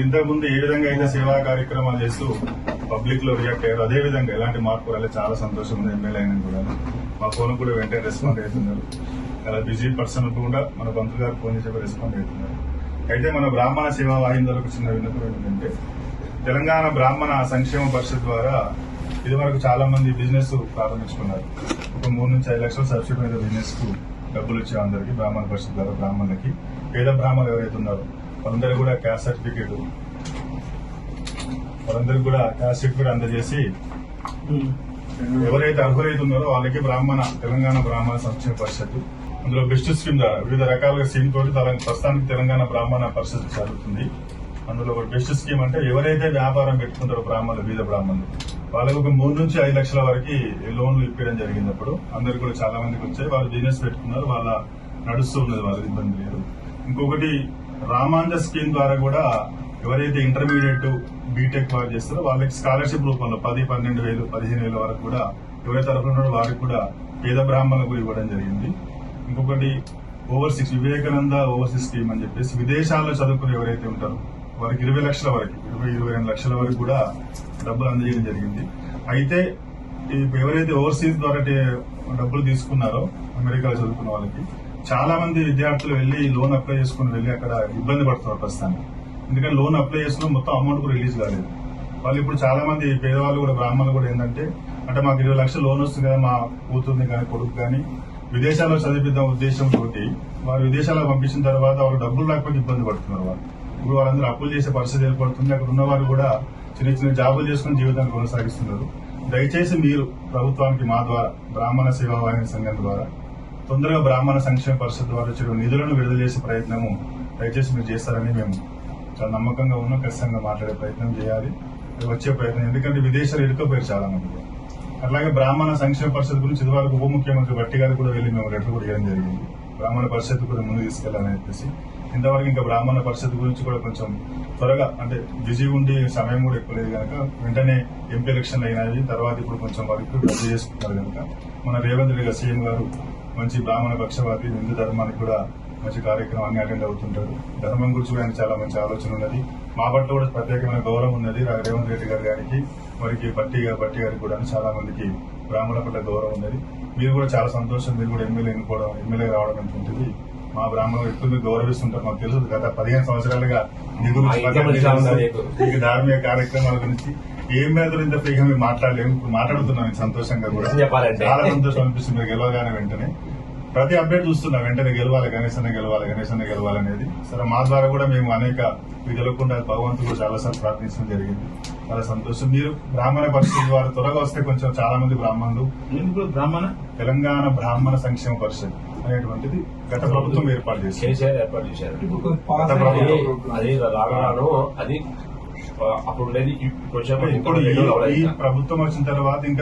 మీరు ఇంతకుముందు ఏ విధంగా అయితే సేవా కార్యక్రమాలు చేస్తూ పబ్లిక్లో రియాక్ట్ అయ్యారు అదే విధంగా ఎలాంటి మార్పు రాలేదు చాలా సంతోషం ఉంది ఎమ్మెల్యే అయినా కూడా మా ఫోన్ కూడా వెంటనే రెస్పాండ్ అవుతున్నారు. చాలా బిజీ పర్సన్ కూడా మన బంధు గారు ఫోన్ చేసి రెస్పాండ్ అవుతున్నారు. అయితే మన బ్రాహ్మణ సేవా వాహిందులకు చిన్న విన్నపం ఏంటంటే తెలంగాణ బ్రాహ్మణ సంక్షేమ పరిషత్ ద్వారా ఇదివరకు చాలా మంది బిజినెస్ ప్రారంభించుకున్నారు. ఒక మూడు నుంచి ఐదు లక్షల సబ్సిడీ మీద బిజినెస్కు డబ్బులు ఇచ్చే అందరికి బ్రాహ్మణ పరిషత్ ద్వారా బ్రాహ్మణులకి పేద బ్రాహ్మణులు ఎవరైతే ఉన్నారో వాళ్ళందరూ కూడా క్యాస్ట్ సర్టిఫికేట్. వాళ్ళందరికీ కూడా క్యాస్ట్ సర్టిఫికేట్ అందజేసి ఎవరైతే అర్హులైతే ఉన్నారో వాళ్ళకి బ్రాహ్మణ తెలంగాణ బ్రాహ్మణ సంక్షేమ పరిషత్ అందులో బెస్ట్ స్కీమ్ ద్వారా వివిధ రకాలుగా స్కీమ్ తోటి ప్రస్తుతానికి తెలంగాణ బ్రాహ్మణ పరిషత్ జరుగుతుంది. అందులో ఒక బెస్ట్ స్కీమ్ అంటే ఎవరైతే వ్యాపారం పెట్టుకుంటారో బ్రాహ్మణులు బీద బ్రాహ్మణులు వాళ్ళకి ఒక మూడు నుంచి ఐదు లక్షల వరకు లోన్లు ఇప్పించడం జరిగినప్పుడు అందరికి కూడా చాలా మందికి వచ్చాయి వాళ్ళు బిజినెస్ పెట్టుకున్నారు. వాళ్ళ నడుస్తూ ఉన్నది వాళ్ళకి ఇబ్బంది లేదు. ఇంకొకటి రామాంజ స్కీమ్ ద్వారా కూడా ఎవరైతే ఇంటర్మీడియట్ బీటెక్ వారు చేస్తారో వాళ్ళకి స్కాలర్షిప్ రూపంలో పది పన్నెండు వేలు పదిహేను వేల వరకు కూడా ఎవరి తరఫున వారికి కూడా పేద బ్రాహ్మణులకు ఇవ్వడం జరిగింది. ఇంకొకటి ఓవర్సీస్ వివేకానంద ఓవర్సీస్ స్కీమ్ అని చెప్పేసి విదేశాల్లో చదువుకుని ఎవరైతే ఉంటారో వారికి ఇరవై లక్షల వరకు ఇరవై ఇరవై రెండు లక్షల వరకు కూడా డబ్బులు అందజేయడం జరిగింది. అయితే ఈ ఎవరైతే ఓవర్సీస్ ద్వారా డబ్బులు తీసుకున్నారో అమెరికాలో చదువుకున్న వాళ్ళకి చాలా మంది విద్యార్థులు వెళ్ళి లోన్ అప్లై చేసుకుని వెళ్ళి అక్కడ ఇబ్బంది పడుతున్నారు ప్రస్తుతానికి. ఎందుకంటే లోన్ అప్లై చేసుకుని మొత్తం అమౌంట్ కూడా రిలీజ్ కాలేదు. వాళ్ళు ఇప్పుడు చాలా మంది పేదవాళ్ళు కూడా బ్రాహ్మణులు కూడా ఏంటంటే అంటే మాకు ఇరవై లక్షలు లోన్ వస్తుంది కదా మా కూతుర్ని కానీ కొడుకు కానీ విదేశాల్లో చదివిద్దాం ఉద్దేశంతో వారు విదేశాలకు పంపించిన తర్వాత వాళ్ళు డబ్బులు లేకపోతే ఇబ్బంది పడుతున్నారు వాళ్ళు. ఇప్పుడు వాళ్ళందరూ అప్పులు చేసే పరిస్థితి ఏర్పడుతుంది. అక్కడ ఉన్నవారు కూడా చిన్న చిన్న జాబులు చేసుకుని జీవితాన్ని కొనసాగిస్తున్నారు. దయచేసి మీరు ప్రభుత్వానికి మా ద్వారా బ్రాహ్మణ సేవా వాహిని సంఘం ద్వారా తొందరగా బ్రాహ్మణ సంక్షేమ పరిషత్ ద్వారా వచ్చే నిధులను విడుదల చేసే ప్రయత్నము దయచేసి మీరు చేస్తారని మేము చాలా నమ్మకంగా ఉన్నాం ఖచ్చితంగా మాట్లాడే ప్రయత్నం చేయాలి. వచ్చే ప్రయత్నం. ఎందుకంటే విదేశాలు ఇరుకపోయారు చాలా మంది అట్లాగే బ్రాహ్మణ సంక్షేమ పరిషత్ గురించి ఇదివరకు ఉప ముఖ్యమంత్రి భట్టి గారు కూడా వెళ్ళి మేము లెటర్ కూడా ఇవ్వడం జరిగింది. బ్రాహ్మణ పరిషత్ కూడా ముందు తీసుకెళ్ళాలని చెప్పేసి. ఇంతవరకు ఇంకా బ్రాహ్మణ పరిషత్ గురించి కూడా కొంచెం త్వరగా అంటే బిజీ ఉండి సమయం కూడా ఎక్కువ లేదు కనుక వెంటనే ఎంపీ ఎలక్షన్లు అయినాయి. తర్వాత ఇప్పుడు కొంచెం వరకు రద్దు చేసుకుంటారు కనుక. మన రేవంత్ రెడ్డి గారు సీఎం గారు మంచి బ్రాహ్మణ పక్షవాది హిందూ ధర్మానికి కూడా మంచి కార్యక్రమాన్ని అటెండ్ అవుతుంటారు. ధర్మం గురించి కూడా ఆయన చాలా మంచి ఆలోచన ఉన్నది. మా పట్ల కూడా ప్రత్యేకమైన గౌరవం ఉన్నది రేవంత్ రెడ్డి గారి గారికి వారికి బట్టి గారు బట్టి గారికి కూడా చాలా మందికి బ్రాహ్మణ పట్ల గౌరవం ఉన్నది. మీరు కూడా చాలా సంతోషం మీరు కూడా ఎమ్మెల్యే ఎన్నుకోవడం ఎమ్మెల్యే రావడం ఉంటుంది. మా బ్రాహ్మణులు ఎక్కువ మీరు గౌరవిస్తుంటారు? మాకు తెలుసు గత పదిహేను సంవత్సరాలుగా మీ గురించి ధార్మిక కార్యక్రమాల గురించి ఏం మీద ఇంత ఫ్రీగా మీరు మాట్లాడలేము. ఇప్పుడు మాట్లాడుతున్నాను సంతోషంగా కూడా. చాలా సంతోషం అనిపిస్తుంది. మీరు గెలవగానే వెంటనే. ప్రతి అప్డేట్ చూస్తున్నా. వెంటనే గెలవాలి గణేష్ అన్న గెలవాలి గణేష్ అన్న గెలవాలి అనేది. సరే మా ద్వారా కూడా మేము అనేక మీరు గెలవకుండా భగవంతుడు చాలా సార్లు ప్రార్థించడం జరిగింది. చాలా సంతోషం. మీరు బ్రాహ్మణ పరిస్థితి ద్వారా త్వరగా వస్తే కొంచెం చాలా మంది బ్రాహ్మణులు. ఎందుకు బ్రాహ్మణ? తెలంగాణ బ్రాహ్మణ సంక్షేమ పరిషత్ అనేటువంటిది గత ప్రభుత్వం ఏర్పాటు కేసీఆర్ ఏర్పాటు చేశారు. ఇప్పుడు పాస్ గత అది ప్రభుత్వం. అది అప్పుడు ఇప్పుడు ఈ ప్రభుత్వం వచ్చిన తర్వాత ఇంకా